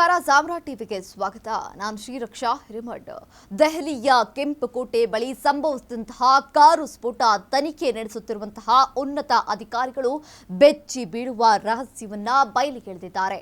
ನಮಸ್ಕಾರ ಜಾಮ್ರಾ ಟಿವಿಗೆ ಸ್ವಾಗತ. ನಾನು ಶ್ರೀರಕ್ಷಾ ಹಿರಿಮಡ್ ದೆಹಲಿಯ ಕೆಂಪುಕೋಟೆ ಬಳಿ ಸಂಭವಿಸಿದಂತಹ ಕಾರು ಸ್ಫೋಟ ತನಿಖೆ ನಡೆಸುತ್ತಿರುವಂತಹ ಉನ್ನತ ಅಧಿಕಾರಿಗಳು ಬೆಚ್ಚಿ ಬೀಳುವ ರಹಸ್ಯವನ್ನ ಬಯಲಿಗೆಳೆದಿದ್ದಾರೆ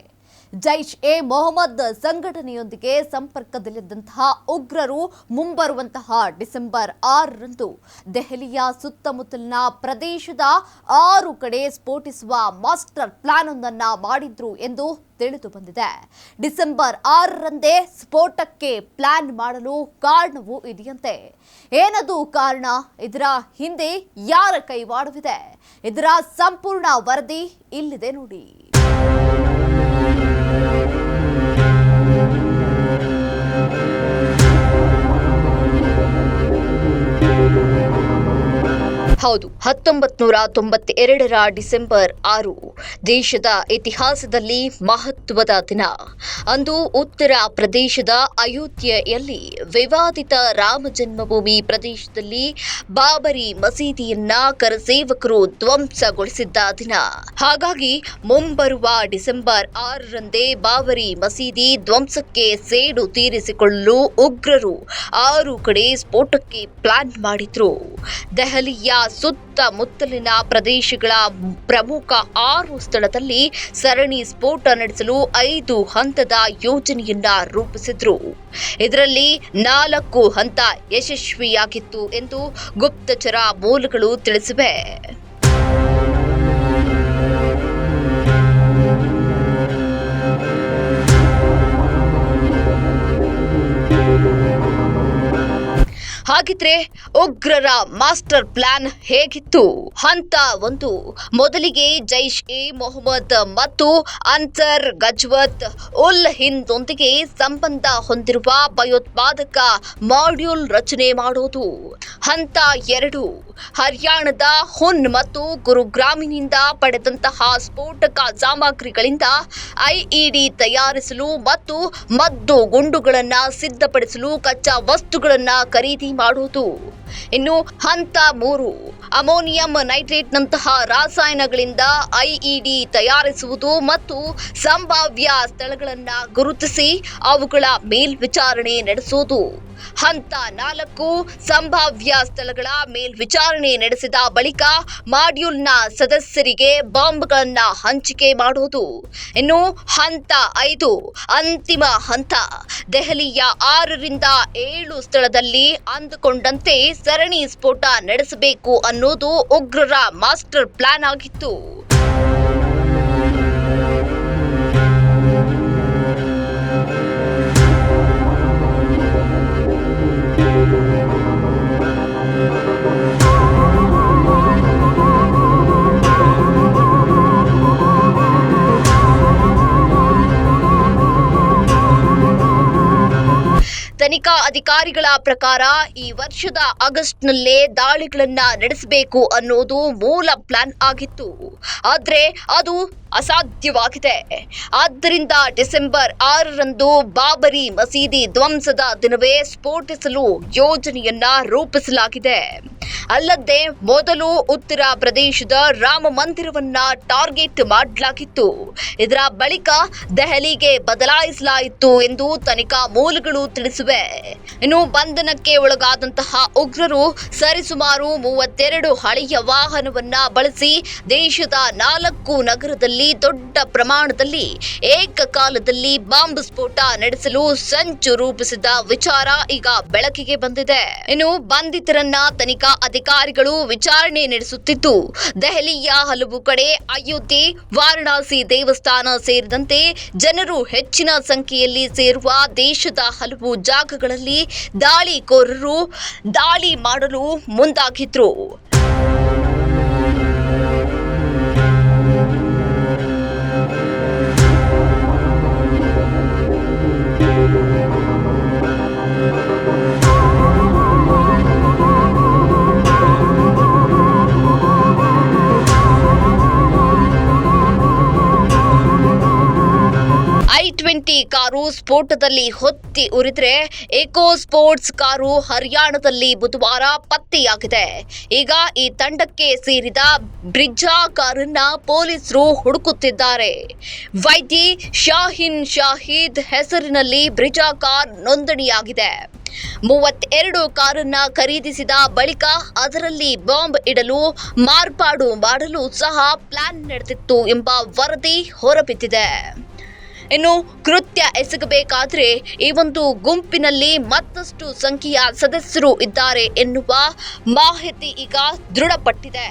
ಜೈಷ್ ಎ ಮೊಹಮ್ಮದ್ ಸಂಘಟನೆಯೊಂದಿಗೆ ಸಂಪರ್ಕದಲ್ಲಿದ್ದಂತಹ ಉಗ್ರರು ಮುಂಬರುವಂತಹ ಡಿಸೆಂಬರ್ ಆರರಂದು ದೆಹಲಿಯ ಸುತ್ತಮುತ್ತಲಿನ ಪ್ರದೇಶದ ಆರು ಕಡೆ ಸ್ಫೋಟಿಸುವ ಮಾಸ್ಟರ್ ಪ್ಲಾನ್ ಒಂದನ್ನ ಮಾಡಿದ್ರು ಎಂದು ತಿಳಿದು ಬಂದಿದೆ. ಡಿಸೆಂಬರ್ ಆರರಂದೇ ಸ್ಫೋಟಕ್ಕೆ ಪ್ಲಾನ್ ಮಾಡಲು ಕಾರಣವೂ ಇದೆಯಂತೆ. ಏನದು ಕಾರಣ? ಇದರ ಹಿಂದೆ ಯಾರ ಕೈವಾಡವಿದೆ? ಇದರ ಸಂಪೂರ್ಣ ವರದಿ ಇಲ್ಲಿದೆ ನೋಡಿ. ಹೌದು ಹತ್ತೊಂಬತ್ ನೂರ ತೊಂಬತ್ತೆರಡರ ಡಿಸೆಂಬರ್ ಆರು, ದೇಶದ ಇತಿಹಾಸದಲ್ಲಿ ಮಹತ್ವದ ದಿನ. ಅಂದು ಉತ್ತರ ಪ್ರದೇಶದ ಅಯೋಧ್ಯೆಯಲ್ಲಿ ವಿವಾದಿತ ರಾಮ ಜನ್ಮಭೂಮಿ ಪ್ರದೇಶದಲ್ಲಿ ಬಾಬರಿ ಮಸೀದಿಯನ್ನ ಕರಸೇವಕರು ಧ್ವಂಸಗೊಳಿಸಿದ್ದ ದಿನ. ಹಾಗಾಗಿ ಮುಂಬರುವ ಡಿಸೆಂಬರ್ ಆರರಂದೇ ಬಾಬರಿ ಮಸೀದಿ ಧ್ವಂಸಕ್ಕೆ ಸೇಡು ತೀರಿಸಿಕೊಳ್ಳಲು ಉಗ್ರರು ಆರು ಕಡೆ ಸ್ಫೋಟಕ್ಕೆ ಪ್ಲಾನ್ ಮಾಡಿದ್ರು. ದೆಹಲಿಯ ಸುತ್ತಮುತ್ತಲಿನ ಪ್ರದೇಶಗಳ ಪ್ರಮುಖ ಆರು ಸ್ಥಳದಲ್ಲಿ ಸರಣಿ ಸ್ಫೋಟ ನಡೆಸಲು ಐದು ಹಂತದ ಯೋಜನೆಯನ್ನ ರೂಪಿಸಿದ್ರು. ಇದರಲ್ಲಿ ನಾಲ್ಕು ಹಂತ ಯಶಸ್ವಿಯಾಗಿತ್ತು ಎಂದು ಗುಪ್ತಚರ ಮೂಲಗಳು ತಿಳಿಸಿವೆ. ಹಾಗಿದ್ರೆ ಉಗ್ರರ ಮಾಸ್ಟರ್ ಪ್ಲಾನ್ ಹೇಗಿತ್ತು? ಹಂತ ಒಂದು, ಮೊದಲಿಗೆ ಜೈಷ್ ಎ ಮೊಹಮ್ಮದ್ ಮತ್ತು ಅಂತರ್ ಗಜ್ವತ್ ಉಲ್ ಹಿಂದೊಂದಿಗೆ ಸಂಬಂಧ ಹೊಂದಿರುವ ಭಯೋತ್ಪಾದಕ ಮಾಡ್ಯೂಲ್ ರಚನೆ ಮಾಡೋದು. ಹಂತ ಎರಡು, ಹರಿಯಾಣದ ಹುನ್ ಮತ್ತು ಗುರುಗ್ರಾಮಿನಿಂದ ಪಡೆದಂತಹ ಸ್ಫೋಟಕ ಸಾಮಗ್ರಿಗಳಿಂದ ಐಇಡಿ ತಯಾರಿಸಲು ಮತ್ತು ಮದ್ದು ಗುಂಡುಗಳನ್ನು ಸಿದ್ಧಪಡಿಸಲು ಕಚ್ಚಾ ವಸ್ತುಗಳನ್ನು ಖರೀದಿ ಮಾಡುವುದು ಇನ್ನು ಹಂತ ಮೂರು, ಅಮೋನಿಯಂ ನೈಟ್ರೇಟ್ನಂತಹ ರಾಸಾಯನಗಳಿಂದ ಐಇಡಿ ತಯಾರಿಸುವುದು ಮತ್ತು ಸಂಭಾವ್ಯ ಸ್ಥಳಗಳನ್ನು ಗುರುತಿಸಿ ಅವುಗಳ ಮೇಲ್ವಿಚಾರಣೆ ನಡೆಸುವುದು ಹಂತ ನಾಲ್ಕು ಸಂಭಾವ್ಯ ಸ್ಥಳಗಳ ಮೇಲ್ವಿಚಾರಣೆ ನಡೆಸಿದ ಬಳಿಕ ಮಾಡ್ಯೂಲ್ನ ಸದಸ್ಯರಿಗೆ ಬಾಂಬ್ಗಳನ್ನು ಹಂಚಿಕೆ ಮಾಡುವುದು. ಇನ್ನು ಹಂತ ಐದು, ಅಂತಿಮ ಹಂತ, ದೆಹಲಿಯ ಆರರಿಂದ ಏಳು ಸ್ಥಳದಲ್ಲಿ ಅಂದುಕೊಂಡಂತೆ ಸರಣಿ ಸ್ಫೋಟ ನಡೆಸಬೇಕು ಅನ್ನೋದು ಉಗ್ರರ ಮಾಸ್ಟರ್ ಪ್ಲಾನ್ ಆಗಿತ್ತು. ತನಿಖಾ ಅಧಿಕಾರಿಗಳ ಪ್ರಕಾರ ಈ ವರ್ಷದ ಆಗಸ್ಟ್ನಲ್ಲೇ ದಾಳಿಗಳನ್ನ ನಡೆಸಬೇಕು ಅನ್ನೋದು ಮೂಲ ಪ್ಲಾನ್ ಆಗಿತ್ತು. ಆದ್ರೆ ಅದು ಅಸಾಧ್ಯವಾಗಿದೆ. ಆದ್ದರಿಂದ ಡಿಸೆಂಬರ್ ಆರರಂದು ಬಾಬರಿ ಮಸೀದಿ ಧ್ವಂಸದ ದಿನವೇ ಸ್ಫೋಟಿಸಲು ಯೋಜನೆಯನ್ನ ರೂಪಿಸಲಾಗಿದೆ. ಅಲ್ಲದೆ ಮೊದಲು ಉತ್ತರ ಪ್ರದೇಶದ ರಾಮ ಮಂದಿರವನ್ನ ಟಾರ್ಗೆಟ್ ಮಾಡಲಾಗಿತ್ತು. ಇದರ ಬಳಿಕ ದೆಹಲಿಗೆ ಬದಲಾಯಿಸಲಾಯಿತು ಎಂದು ತನಿಖಾ ಮೂಲಗಳು ತಿಳಿಸಿವೆ. ಇನ್ನು ಬಂಧನಕ್ಕೆ ಒಳಗಾದಂತಹ ಉಗ್ರರು ಸರಿಸುಮಾರು ಮೂವತ್ತೆರಡು ಹಳೆಯ ವಾಹನವನ್ನ ಬಳಸಿ ದೇಶದ ನಾಲ್ಕು ನಗರದಲ್ಲಿ ದೊಡ್ಡ ಪ್ರಮಾಣದಲ್ಲಿ ಏಕಕಾಲದಲ್ಲಿ ಬಾಂಬ್ ಸ್ಫೋಟ ನಡೆಸಲು ಸಂಚು ರೂಪಿಸಿದ ವಿಚಾರ ಈಗ ಬೆಳಕಿಗೆ ಬಂದಿದೆ. ಇನ್ನು ಬಂಧಿತರನ್ನ ತನಿಖಾ ಅಧಿಕಾರಿಗಳು ವಿಚಾರಣೆ ನಡೆಸುತ್ತಿದ್ದು, ದೆಹಲಿಯ ಹಲವು ಕಡೆ ಅಯೋಧ್ಯೆ, ವಾರಣಾಸಿ ದೇವಸ್ಥಾನ ಸೇರಿದಂತೆ ಜನರು ಹೆಚ್ಚಿನ ಸಂಖ್ಯೆಯಲ್ಲಿ ಸೇರುವ ದೇಶದ ಹಲವು ಜಾಗಗಳಲ್ಲಿ ದಾಳಿಕೋರರು ದಾಳಿ ಮಾಡಲು ಮುಂದಾಗಿದ್ರು. ಟ್ವೆಂಟಿ ಕಾರು ಸ್ಫೋಟದಲ್ಲಿ ಹೊತ್ತಿ ಉರಿದ್ರೆ ಎಕೋ ಸ್ಪೋರ್ಟ್ಸ್ ಕಾರು ಹರಿಯಾಣದಲ್ಲಿ ಬುಧವಾರ ಪತ್ತೆಯಾಗಿದೆ. ಈಗ ಈ ತಂಡಕ್ಕೆ ಸೇರಿದ ಬ್ರಿಜ್ಜಾ ಕಾರನ್ನ ಪೊಲೀಸರು ಹುಡುಕುತ್ತಿದ್ದಾರೆ. ವೈದ್ಯ ಶಾಹಿನ್ ಶಾಹಿದ್ ಹೆಸರಿನಲ್ಲಿ ಬ್ರಿಜಾ ಕಾರ್ ನೋಂದಣಿಯಾಗಿದೆ. ಮೂವತ್ತೆರಡು ಕಾರನ್ನ ಖರೀದಿಸಿದ ಬಳಿಕ ಅದರಲ್ಲಿ ಬಾಂಬ್ ಇಡಲು ಮಾರ್ಪಾಡು ಮಾಡಲು ಸಹ ಪ್ಲಾನ್ ನಡೆದಿತ್ತು ಎಂಬ ವರದಿ ಹೊರಬಿದ್ದಿದೆ. ಇನ್ನು ಕೃತ್ಯ ಎಸಗಬೇಕಾದ್ರೆ ಈ ಒಂದು ಗುಂಪಿನಲ್ಲಿ ಮತ್ತಷ್ಟು ಸಂಖ್ಯೆಯ ಸದಸ್ಯರು ಇದ್ದಾರೆ ಎನ್ನುವ ಮಾಹಿತಿ ಈಗ ದೃಢಪಟ್ಟಿದೆ.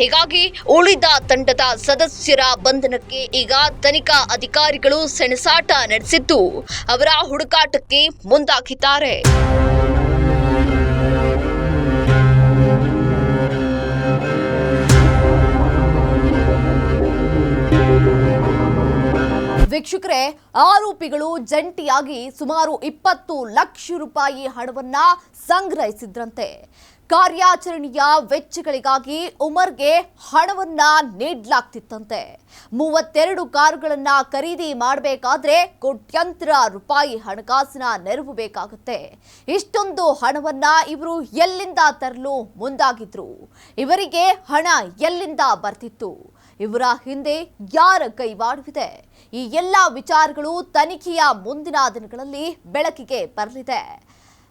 ಹೀಗಾಗಿ ಉಳಿದ ತಂಡದ ಸದಸ್ಯರ ಬಂಧನಕ್ಕೆ ಈಗ ತನಿಖಾ ಅಧಿಕಾರಿಗಳು ಸೆಣಸಾಟ ನಡೆಸಿದ್ದು, ಅವರ ಹುಡುಕಾಟಕ್ಕೆ ಮುಂದಾಗಿದ್ದಾರೆ. ವೀಕ್ಷಕರೇ ಆರೋಪಿಗಳು ಜಂಟಿಯಾಗಿ ಸುಮಾರು ಇಪ್ಪತ್ತು ಲಕ್ಷ ರೂಪಾಯಿ ಹಣವನ್ನ ಸಂಗ್ರಹಿಸಿದ್ರಂತೆ. ಕಾರ್ಯಾಚರಣೆಯ ವೆಚ್ಚಗಳಿಗಾಗಿ ಉಮರ್ಗೆ ಹಣವನ್ನ ನೀಡಲಾಗ್ತಿತ್ತಂತೆ. ಮೂವತ್ತೆರಡು ಕಾರುಗಳನ್ನ ಖರೀದಿ ಮಾಡಬೇಕಾದ್ರೆ ಕೋಟ್ಯಂತರ ರೂಪಾಯಿ ಹಣಕಾಸಿನ ನೆರವು ಬೇಕಾಗುತ್ತೆ. ಇಷ್ಟೊಂದು ಹಣವನ್ನ ಇವರು ಎಲ್ಲಿಂದ ತರಲು ಮುಂದಾಗಿದ್ರು? ಇವರಿಗೆ ಹಣ ಎಲ್ಲಿಂದ ಬರ್ತಿತ್ತು? ಇವರ ಹಿಂದೆ ಯಾರ ಕೈವಾಡವಿದೆ? ಈ ಎಲ್ಲ ವಿಚಾರಗಳು ತನಿಖೆಯ ಮುಂದಿನ ದಿನಗಳಲ್ಲಿ ಬೆಳಕಿಗೆ ಬರಲಿದೆ.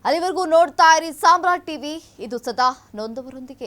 ಅಲ್ಲಿವರೆಗೂ ನೋಡ್ತಾ ಇರಿ ಸಾಮ್ರಾಟ್ ಟಿವಿ. ಇದು ಸದಾ ನೊಂದವರೊಂದಿಗೆ.